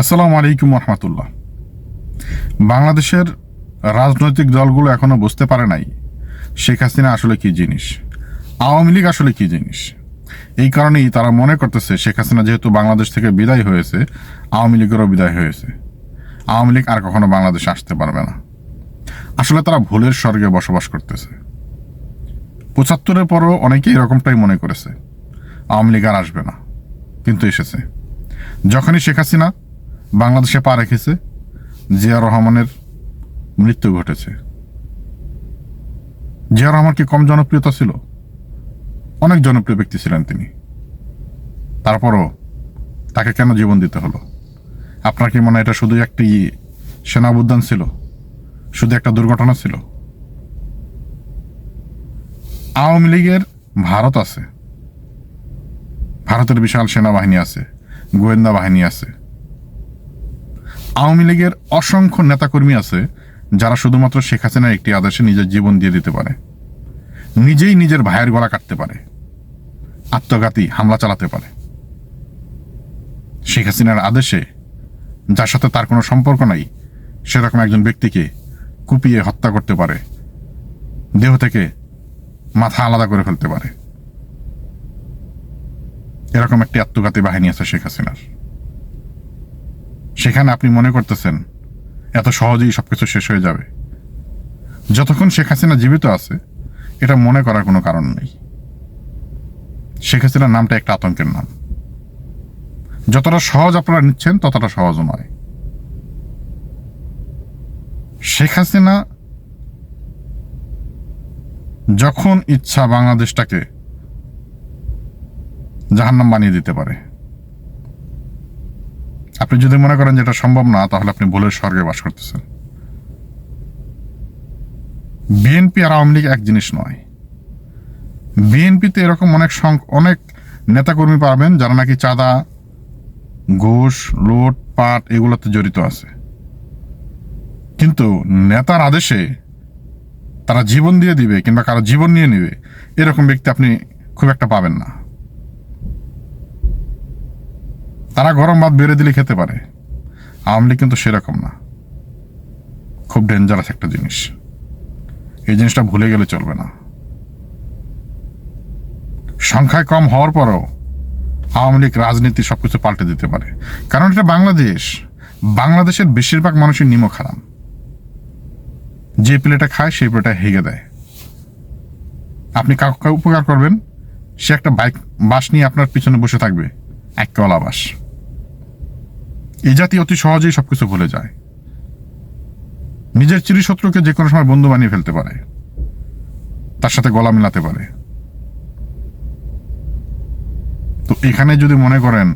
আসসালামু আলাইকুম রহমতুল্লাহ বাংলাদেশের রাজনৈতিক দলগুলো এখনও বুঝতে পারে নাই শেখ হাসিনা আসলে কি জিনিস, আওয়ামী লীগ আসলে কি জিনিস। এই কারণেই তারা মনে করতেছে শেখ হাসিনা যেহেতু বাংলাদেশ থেকে বিদায় হয়েছে, আওয়ামী লীগেরও বিদায় হয়েছে। আওয়ামী লীগ আর কখনো বাংলাদেশে আসতে পারবে না। আসলে তারা ভুলের স্বর্গে বসবাস করতেছে। পঁচাত্তরের পরও অনেকেই এরকমটাই মনে করেছে, আওয়ামী লীগ আর আসবে না। কিন্তু এসেছে। যখনই শেখ হাসিনা বাংলাদেশে পা রেখেছে জিয়া রহমানের মৃত্যু ঘটেছে। জিয়া রহমান কি কম জনপ্রিয়তা ছিল? অনেক জনপ্রিয় ব্যক্তি ছিলেন তিনি। তারপরও তাকে কেন জীবন দিতে হলো? আপনার কি মনে হয় এটা শুধু একটি সেনা সেনাবুদ্যান ছিল? শুধু একটা দুর্ঘটনা ছিল? আওয়ামী লীগের ভারত আছে। ভারতের বিশাল সেনাবাহিনী আছে, গোয়েন্দা বাহিনী আছে। আওয়ামী লীগের অসংখ্য নেতাকর্মী আছে যারা শুধুমাত্র শেখ হাসিনার একটি আদেশে নিজের জীবন দিয়ে দিতে পারে। নিজেই নিজের ভাইয়ের গলা কাটতে পারে। আত্মঘাতী হামলা চালাতে পারে। শেখ হাসিনার আদেশে যার সাথে তার কোনো সম্পর্ক নাই, সেরকম একজন ব্যক্তিকে কুপিয়ে হত্যা করতে পারে। দেহ থেকে মাথা আলাদা করে ফেলতে পারে। এরকম একটি আত্মঘাতী বাহিনী আছে শেখ হাসিনার। সেখানে আপনি মনে করতেছেন, এত সহজেই সবকিছু শেষ হয়ে যাবে। যতক্ষণ শেখ হাসিনা জীবিত আছে, এটা মনে করার কোনো কারণ নেই। শেখ হাসিনার নামটা একটা আতঙ্কের নাম। যতটা সহজ আপনারা নিচ্ছেন, ততটা সহজ নয়। শেখ হাসিনা যখন ইচ্ছা বাংলাদেশটাকে জাহান্নাম বানিয়ে দিতে পারে আপনি যদি মনে করেন যে এটা সম্ভব না, তাহলে আপনি ভুলের স্বর্গে বাস করতেছেন। বিএনপি আর আওয়ামী লীগ এক জিনিস নয়। বিএনপিতে এরকম অনেক অনেক নেতাকর্মী পাবেন যারা নাকি চাঁদা, ঘুষ, লোট, পাট এগুলোতে জড়িত আছে। কিন্তু নেতার আদেশে তারা জীবন দিয়ে দিবে কিংবা কারও জীবন নিয়ে নেবে, এরকম ব্যক্তি আপনি খুব একটা পাবেন না। তারা গরম ভাত বেড়ে দিলে খেতে পারে। আওয়ামী লীগ কিন্তু সেরকম না। খুব ডেঞ্জারাস একটা জিনিস। এই জিনিসটা ভুলে গেলে চলবে না। সংখ্যায় কম হওয়ার পরও আওয়ামী লীগ রাজনীতি সবকিছু পাল্টে দিতে পারে। কারণ এটা বাংলাদেশ। বাংলাদেশের বেশিরভাগ মানুষের নিমক হারাম যে প্লেটা খায়, সেই প্লেটা হেগে দেয়। আপনি কাউকে উপকার করবেন, সে একটা বাইক, বাস নিয়ে আপনার পিছনে বসে থাকবে এক কলা বাস। এই জাতি অতি সহজেই সবকিছু ভুলে যায়। নিজের চিরশত্রুকে যে কোনো সময় বন্ধু বানিয়ে ফেলতে পারে। তার সাথে গলা মেলাতে পারে। তো এখানে যদি মনে করেন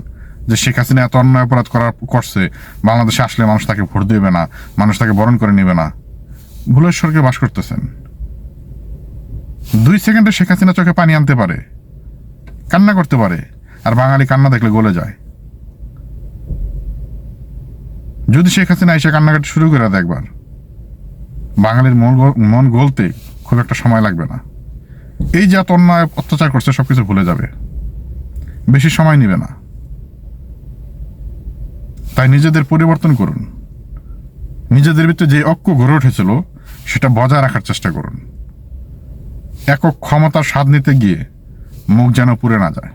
যে শেখ হাসিনা এত অন্যায় অপরাধ করার করছে, বাংলাদেশে আসলে মানুষ তাকে ভোট দেবে না, মানুষ তাকে বরণ করে নেবে না ভুলের স্বর্গে বাস করতেছেন। দুই সেকেন্ডে শেখ হাসিনা চোখে পানি আনতে পারে, কান্না করতে পারে, আর বাঙালি কান্না দেখলে গলে যায়। যদি শেখ হাসিনা এসে কান্নাকাটি শুরু করে দেয় একবার, বাঙালির মন মন গলতে খুব একটা সময় লাগবে না। এই এত অন্যায়, অত্যাচার করছে, সবকিছু ভুলে যাবে। বেশি সময় নেবে না। তাই নিজেদের পরিবর্তন করুন। নিজেদের ভিতরে যে ঐক্য গড়ে উঠেছিল, সেটা বজায় রাখার চেষ্টা করুন। একক ক্ষমতার স্বাদ নিতে গিয়ে মুখ যেন পুড়ে না যায়।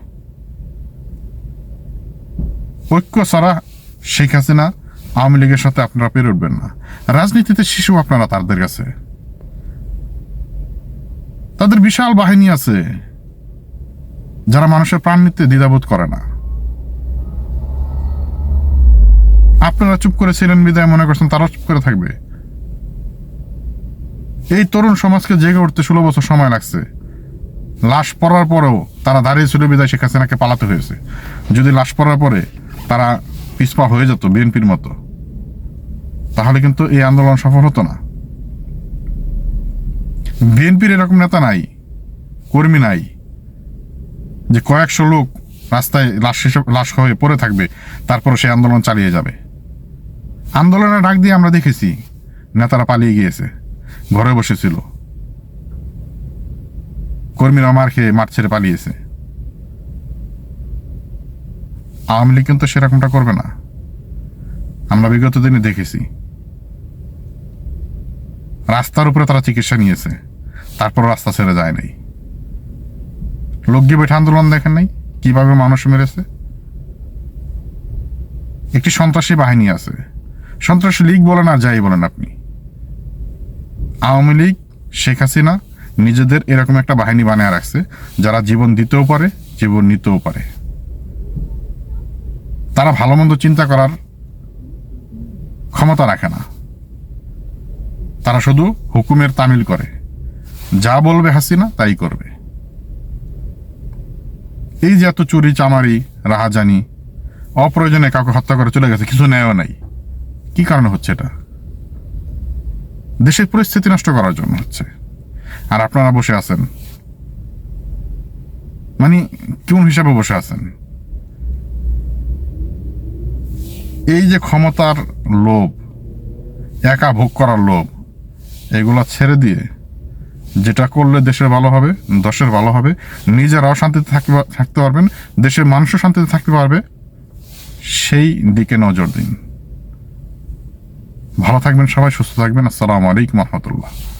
ঐক্য ছাড়া শেখ হাসিনা আওয়ামী লীগের সাথে আপনারা পেরে উঠবেন না। রাজনীতিতে শিশু আপনারা তাদের কাছে। তাদের বিশাল বাহিনী আছে। যারা মানুষের প্রাণ নিতে দ্বিধাবোধ করে না। আপনারা চুপ করে ছিলেন বিদায় মনে করছেন, তারা চুপ করে থাকবে। এই তরুণ সমাজকে জেগে উঠতে ষোলো বছর সময় লাগছে। লাশ পড়ার পরেও তারা দাঁড়িয়ে ছিল বিদায়, শেখ হাসিনাকে পালাতে হয়েছে। যদি লাশ পড়ার পরে তারা পিছপা হয়ে যেত বিএনপির মতো। তাহলে কিন্তু এই আন্দোলন সফল হতো না। বিএনপির এরকম নেতা নাই, কর্মী নাই, যে কয়েকশো লোক রাস্তায় লাশ লাশ হয়ে পড়ে থাকবে তারপরে সেই আন্দোলন চালিয়ে যাবে। আন্দোলনের ডাক দিয়ে আমরা দেখেছি, নেতারা পালিয়ে গিয়েছে, ঘরে বসেছিল। কর্মীরা মার খেয়ে মাঠ ছেড়ে পালিয়েছে। আওয়ামী লীগ কিন্তু সেরকমটা করবে না। আমরা বিগত দিনে দেখেছি। রাস্তার উপরে তারা চিকিৎসা নিয়েছে। তারপর রাস্তা ছেড়ে যায় নাই। লোক গিয়ে বৈঠা আন্দোলন দেখেন নাই? কীভাবে মানুষ মেরেছে? একটি সন্ত্রাসী বাহিনী আছে। সন্ত্রাসী লীগ বলেন আর যাই বলেন আপনি। আওয়ামী লীগ, শেখ হাসিনা নিজেদের এরকম একটা বাহিনী বানিয়ে রাখছে, যারা জীবন দিতেও পারে, জীবন নিতেও পারে। তারা ভালো মন্দ চিন্তা করার ক্ষমতা রাখে না। তারা শুধু হুকুমের তামিল করে। যা বলবে হাসিনা, তাই করবে। এই যে এত চুরি, চামারি, রাহাজানি, অপ্রয়োজনে কাউকে হত্যা করে চলে গেছে, কিছু নেয়ও নাই। কি কারণে হচ্ছে এটা? দেশের পরিস্থিতি নষ্ট করার জন্য হচ্ছে। আর আপনারা বসে আছেন। মানে কোন হিসাবে বসে আছেন? এই যে ক্ষমতার লোভ, একা ভোগ করার লোভ এগুলা ছেড়ে দিয়ে যেটা করলে দেশের ভালো হবে, দশের ভালো হবে, নিজেরাও শান্তিতে থাকতে থাকতে পারবেন, দেশের মানুষও শান্তিতে থাকতে পারবে, সেই দিকে নজর দিন। ভালো থাকবেন সবাই, সুস্থ থাকবেন। আসসালামু আলাইকুম রহমতুল্লাহ।